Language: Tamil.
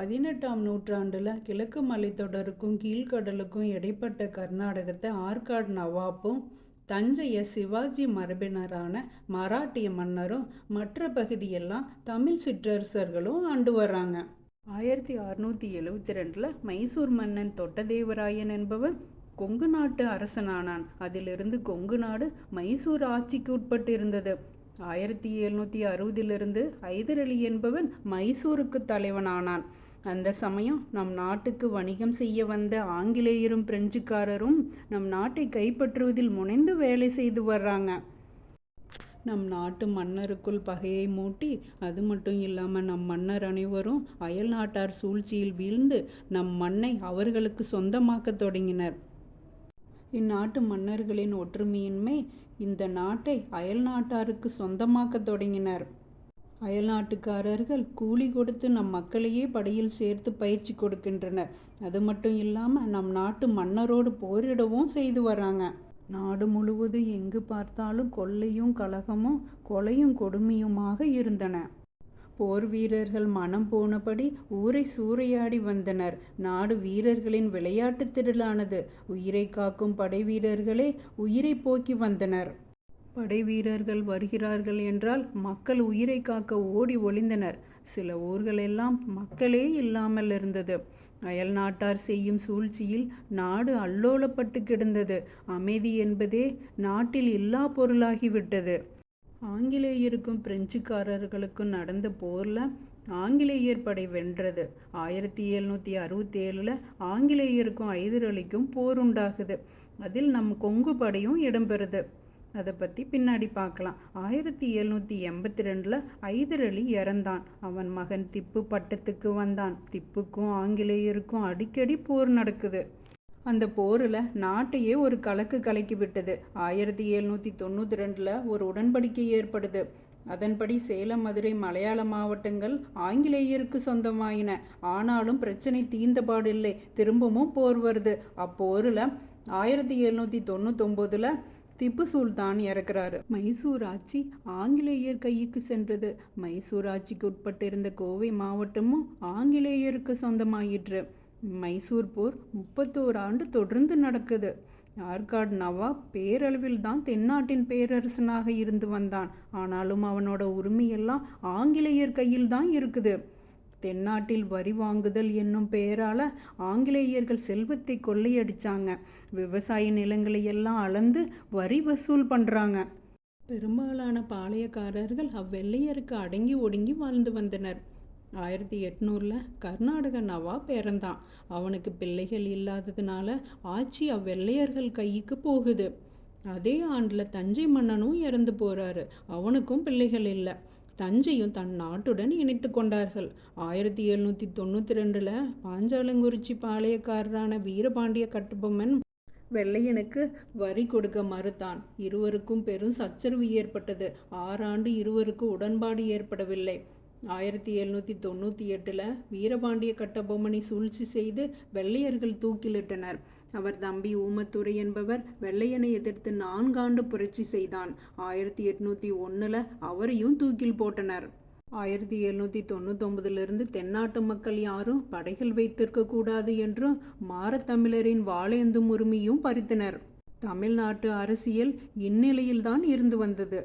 பதினெட்டாம் நூற்றாண்டில் கிழக்கு மலைத்தொடருக்கும் கீழ்க்கடலுக்கும் இடைப்பட்ட கர்நாடகத்தை ஆற்காடு நவாப்பும் தஞ்சையை சிவாஜி மரபினரான மராட்டிய மன்னரும் மற்ற பகுதியெல்லாம் தமிழ் சிற்றரசர்களும் ஆண்டு வர்றாங்க. ஆயிரத்தி அறுநூற்றி எழுவத்தி ரெண்டில் மைசூர் மன்னன் தொட்டதேவராயன் என்பவன் கொங்கு நாட்டு அரசனானான். அதிலிருந்து கொங்கு நாடு மைசூர் ஆட்சிக்கு உட்பட்டு இருந்தது ஆயிரத்தி எழுநூற்றி அறுபதிலிருந்து ஐதர் அலி என்பவன் மைசூருக்கு தலைவனானான். அந்த சமயம் நம் நாட்டுக்கு வணிகம் செய்ய வந்த ஆங்கிலேயரும் பிரெஞ்சுக்காரரும் நம் நாட்டை கைப்பற்றுவதில் முனைந்து வேலை செய்து வர்றாங்க. நம் நாட்டு மன்னருக்குள் பகையை மூட்டி அது மட்டும் இல்லாமல் நம் மன்னர் அனைவரும் அயல் நாட்டார் சூழ்ச்சியில் வீழ்ந்து நம் மண்ணை அவர்களுக்கு சொந்தமாக்க தொடங்கினர். இந்நாட்டு மன்னர்களின் ஒற்றுமையின்மை இந்த நாட்டை அயல் நாட்டாருக்கு சொந்தமாக்க தொடங்கினர். அயல்நாட்டுக்காரர்கள் கூலி கொடுத்து நம் மக்களையே படையில் சேர்த்து பயிற்சி கொடுக்கின்றனர். அது மட்டும் இல்லாமல் நம் நாட்டு மன்னரோடு போரிடவும் செய்து வராங்க. நாடு முழுவதும் எங்கு பார்த்தாலும் கொள்ளையும் கலகமும் கொலையும் கொடுமையுமாக இருந்தன. போர் வீரர்கள் மனம் போனபடி ஊரை சூறையாடி வந்தனர். நாடு வீரர்களின் விளையாட்டுத் திடலானது. உயிரை காக்கும் படை வீரர்களே உயிரை போக்கி வந்தனர். படை வீரர்கள் வருகிறார்கள் என்றால் மக்கள் உயிரை காக்க ஓடி ஒளிந்தனர். சில ஊர்களெல்லாம் மக்களே இல்லாமல் இருந்தது. அயல் நாட்டார் செய்யும் சூழ்ச்சியில் நாடு அல்லோலப்பட்டு கிடந்தது. அமைதி என்பதே நாட்டில் இல்லா பொருளாகிவிட்டது. ஆங்கிலேயருக்கும் பிரெஞ்சுக்காரர்களுக்கும் நடந்த போரில் ஆங்கிலேயர் படை வென்றது. ஆயிரத்தி எழுநூற்றி அறுபத்தி ஏழில் ஆங்கிலேயருக்கும் ஐதர் போர் உண்டாகுது. அதில் நம் கொங்கு படையும் இடம்பெறுது. அதை பற்றி பின்னாடி பார்க்கலாம் ஆயிரத்தி எழுநூற்றி எண்பத்தி ரெண்டில் ஐதர் அலி இறந்தான். அவன் மகன் திப்பு பட்டத்துக்கு வந்தான். திப்புக்கும் ஆங்கிலேயருக்கும் அடிக்கடி போர் நடக்குது. அந்த போரில் நாட்டையே ஒரு கலக்கு கலக்கி விட்டது. ஆயிரத்தி எழுநூற்றி தொண்ணூற்றி ரெண்டில் ஒரு உடன்படிக்கை ஏற்படுது. அதன்படி சேலம் மதுரை மலையாள மாவட்டங்கள் ஆங்கிலேயருக்கு சொந்தமாயின. ஆனாலும் பிரச்சனை தீர்ந்தபாடில்லை திரும்பவும் போர் வருது. அப்போரில் ஆயிரத்தி எழுநூற்றி தொண்ணூத்தொம்போதில் திப்பு சுல்தான் இறக்குறாரு. மைசூர் ஆட்சி ஆங்கிலேயர் கைக்கு சென்றது. மைசூர் ஆட்சிக்கு உட்பட்டிருந்த கோவை மாவட்டமும் ஆங்கிலேயருக்கு சொந்தமாயிற்று. மைசூர் போர் முப்பத்தோரு ஆண்டு தொடர்ந்து நடக்குது. ஆர்காட் நவாப் பேரளவில் தான் தென்னாட்டின் பேரரசனாக இருந்து வந்தான். ஆனாலும் அவனோட உரிமையெல்லாம் ஆங்கிலேயர் கையில் தான் இருக்குது. தென்னாட்டில் வரி வாங்குதல் என்னும் பெயரால் ஆங்கிலேயர்கள் செல்வத்தை கொள்ளையடிச்சாங்க. விவசாய நிலங்களை எல்லாம் அளந்து வரி வசூல் பண்ணுறாங்க பெரும்பாலான பாளையக்காரர்கள் அவ்வெள்ளையருக்கு அடங்கி ஒடுங்கி வாழ்ந்து வந்தனர். ஆயிரத்தி எட்நூறில் கர்நாடக நவாப் பேரந்தான் அவனுக்கு பிள்ளைகள் இல்லாததுனால ஆட்சி அவ்வெள்ளையர்கள் கைக்கு போகுது. அதே ஆண்டில் தஞ்சை மன்னனும் இறந்து போகிறாரு அவனுக்கும் பிள்ளைகள் இல்லை. தஞ்சையும் தன் நாட்டுடன் இணைத்து கொண்டார்கள். ஆயிரத்தி எழுநூற்றி தொண்ணூற்றி ரெண்டில் பாஞ்சாலங்குறிச்சி பாளையக்காரரான வீரபாண்டிய கட்டுபொம்மன் வெள்ளையனுக்கு வரி கொடுக்க மறுத்தான். இருவருக்கும் பெரும் சச்சரவு ஏற்பட்டது. ஆறாண்டு இருவருக்கு உடன்பாடு ஏற்படவில்லை. ஆயிரத்தி எழுநூற்றி தொண்ணூற்றி எட்டில் வீரபாண்டிய கட்டபொம்மனை சூழ்ச்சி செய்து வெள்ளையர்கள் தூக்கிலிட்டனர். அவர் தம்பி ஊமத்துறை என்பவர் வெள்ளையனை எதிர்த்து நான்காண்டு புரட்சி செய்தான். ஆயிரத்தி எட்நூற்றி ஒன்றில் அவரையும் தூக்கில் போட்டனர். ஆயிரத்தி எழுநூற்றி தொண்ணூத்தொம்பதுலேருந்து தென்னாட்டு மக்கள் யாரும் படைகள் வைத்திருக்கக்கூடாது என்றும் மாரத்தமிழரின் வாழேந்தும் உரிமையும் பறித்தனர். தமிழ்நாட்டு அரசியல் இந்நிலையில்தான் இருந்து வந்தது.